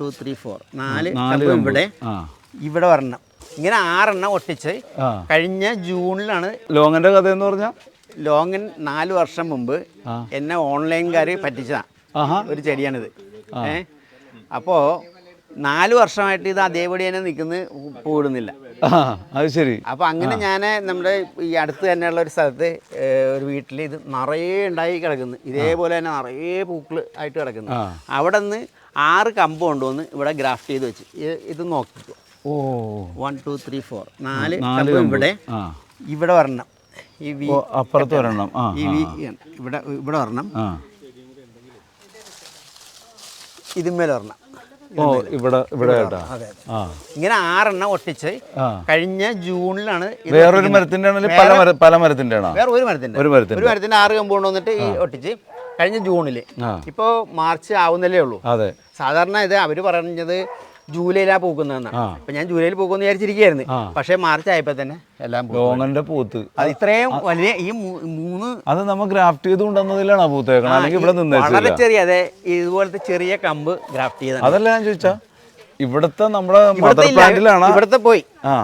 To three four നാല്. കമ്പ്. ഇവിടെ ഇവിടെ ഒരെണ്ണം. ഇങ്ങനെ ആറെണ്ണം ഒട്ടിച്ച് കഴിഞ്ഞ ജൂണിലാണ് ലോങ്ങിന്റെ കഥ എന്ന് പറഞ്ഞാൽ ലോങ്ങിൻ നാല് വർഷം മുമ്പ് എന്നെ ഓൺലൈൻകാർ പറ്റിച്ചതാണ് ഒരു ചെടിയാണിത്. ഏ? അപ്പോൾ നാല് വർഷമായിട്ട് ഇത് അതേപടി തന്നെ നിൽക്കുന്നു പോയിടുന്നില്ല അത് ശരി. അപ്പോൾ അങ്ങനെ ഞാൻ നമ്മുടെ ഈ അടുത്ത് തന്നെയുള്ള ഒരു സ്ഥലത്ത് ഒരു വീട്ടിൽ ഇത് നിറയെ ഉണ്ടായി കിടക്കുന്നു. ഇതേപോലെ തന്നെ നിറയെ പൂക്കൾ ആയിട്ട് കിടക്കുന്നു. അവിടെ നിന്ന് ആറ് കമ്പ് കൊണ്ടുവന്ന് ഇവിടെ ഗ്രാഫ്റ്റ് ചെയ്ത് വെച്ച്. ഇത് നോക്കിക്കോ ഓ. വൺ ടു ത്രീ ഫോർ നാല് കമ്പ്. ഇവിടെ. ഇവിടെ വരണം ഈ വി അപ്പുറത്ത് വരണം ഈ വി ഇവിടെ ഇവിടെ വരണം ഇതിന്മേൽ വരണം ഓ ഇവിടെ ഇവിടെ ഇങ്ങനെ ആറെണ്ണം ഒട്ടിച്ച് കഴിഞ്ഞ ജൂണിലാണ് വേറൊരു മരത്തിന്റെ ആണെങ്കിൽ പല മരത്തിന്റെ ആണോ വേറെ ഒരു മരത്തിന്റെ ഒരു മരത്തിന്റെ ഒരു മരത്തിന്റെ ആറ് കമ്പ് കൊണ്ടുവന്നിട്ട് ഈ ഒട്ടിച്ച് കഴിഞ്ഞ ജൂണിൽ. ഇപ്പോ ഇപ്പോൾ മാർച്ച് ആവുന്നല്ലേ ഉള്ളൂ. അതെ. സാധാരണ ഇത് അവർ പറഞ്ഞത് ജൂലൈയിലാണ് പൂക്കുന്നതെന്നാണ് ആ. അപ്പൊ ഞാൻ ജൂലൈയിൽ പൂക്കുമെന്ന് വിചാരിച്ചിരിക്കുകയായിരുന്നു. ആ. പക്ഷേ മാർച്ച് ആയപ്പോ തന്നെ എല്ലാം പൂത്തു. ലോങ്ങന്റെ പൂത്ത്. അത് ഇത്രയും വലിയ ഈ മൂന്ന് അത് നമ്മൾ ഗ്രാഫ്റ്റ് ചെയ്ത് കൊണ്ടുവന്നതിലാണ് പൂത്തേക്കണം അല്ലെങ്കിൽ ഇവിടെ വളരെ ചെറിയ അതെ ഇതുപോലത്തെ ചെറിയ കമ്പ് ഗ്രാഫ്റ്റ് ചെയ്ത അതല്ല ഞാൻ ചോദിച്ചാ. ഇവിടുത്തെ നമ്മുടെ ഇവിടുത്തെ പോയി.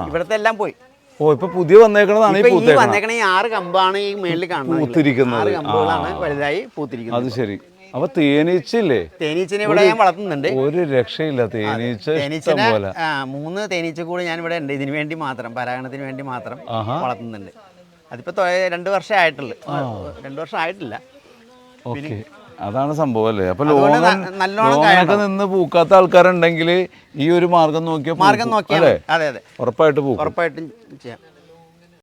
ഇവിടുത്തെ എല്ലാം പോയി. ഓ ഇപ്പൊ പുതിയ വന്നേക്കണതാണ് ഈ വന്നേക്കണ ഈ ആറ് കമ്പാണ് ഈ മേളിൽ കാണുന്നത് പൂത്തിരിക്കുന്നത്. ആറ് കമ്പുകളാണ്. വലുതായി പൂത്തിരിക്കുന്നത്. അത് ശരി. അപ്പൊ തേനീച്ചല്ലേ തേനീച്ചനെ ഇവിടെ ഞാൻ വളർത്തുന്നുണ്ട്. ഒരു രക്ഷയില്ല തേനീച്ച തേനീച്ച തേനീച്ചനെ മൂന്ന് തേനീച്ച കൂടെ ഞാൻ ഇവിടെ ഉണ്ട്. ഇതിനു വേണ്ടി മാത്രം പരാഗണത്തിന് വേണ്ടി മാത്രം. വളർത്തുന്നുണ്ട്. അതിപ്പോ രണ്ടു രണ്ട് വർഷം ആയിട്ടുള്ളു. രണ്ട് വർഷം ആയിട്ടില്ല. ഓക്കെ. അതാണ് സംഭവം അല്ലേ അപ്പൊ ലോണൊക്കെ നിന്ന് പൂക്കാത്ത ആൾക്കാരുണ്ടെങ്കിൽ ഈ ഒരു മാർഗം നോക്കിയാൽ മാർഗം നോക്കിയാൽ അതെ അതെ. ഉറപ്പായിട്ട് പൂക്കും. ഉറപ്പായിട്ടും ചെയ്യാം.